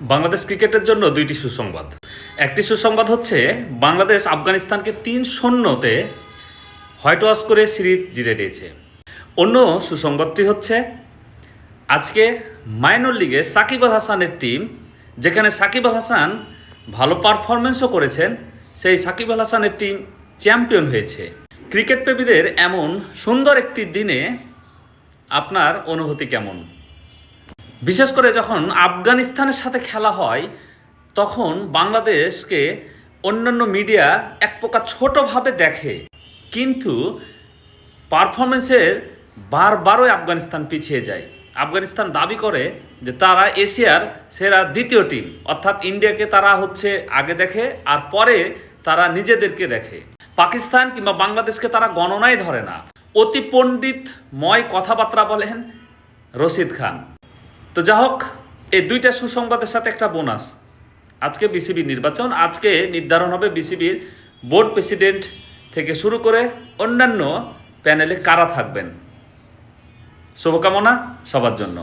বাংলাদেশ ক্রিকেটের জন্য দুইটি সুসংবাদ। একটি সুসংবাদ হচ্ছে, বাংলাদেশ আফগানিস্তানকে তিন শূন্যতে হোয়াইট ওয়াশ করে সিরিজ জিতে দিয়েছে অন্য সুসংবাদটি হচ্ছে, আজকে মাইনর লিগে সাকিব আল হাসানের টিম, যেখানে সাকিব আল হাসান ভালো পারফরমেন্সও করেছেন, সেই সাকিব আল হাসানের টিম চ্যাম্পিয়ন হয়েছে। ক্রিকেট প্রেমীদের এমন সুন্দর একটি দিনে আপনার অনুভূতি কেমন? বিশেষ করে যখন আফগানিস্তানের সাথে খেলা হয়, তখন বাংলাদেশকে অন্যান্য মিডিয়া এক প্রকার ছোটোভাবে দেখে। কিন্তু পারফরমেন্সের বারবারই আফগানিস্তান পিছিয়ে যায়। আফগানিস্তান দাবি করে যে তারা এশিয়ার সেরা দ্বিতীয় টিম, অর্থাৎ ইন্ডিয়াকে তারা হচ্ছে আগে দেখে আর পরে তারা নিজেদেরকে দেখে। পাকিস্তান কিংবা বাংলাদেশকে তারা গণনায় ধরে না। অতি পণ্ডিতময় কথাবার্তা বলেন রশিদ খান। তো যা হোক, এই দুইটা সুসংবাদের সাথে একটা বোনাস। আজকে বিসিবি নির্বাচন, আজকে নির্ধারণ হবে বিসিবির বোর্ড প্রেসিডেন্ট থেকে শুরু করে অন্যান্য প্যানেলে কারা থাকবেন। শুভকামনা সবার জন্য।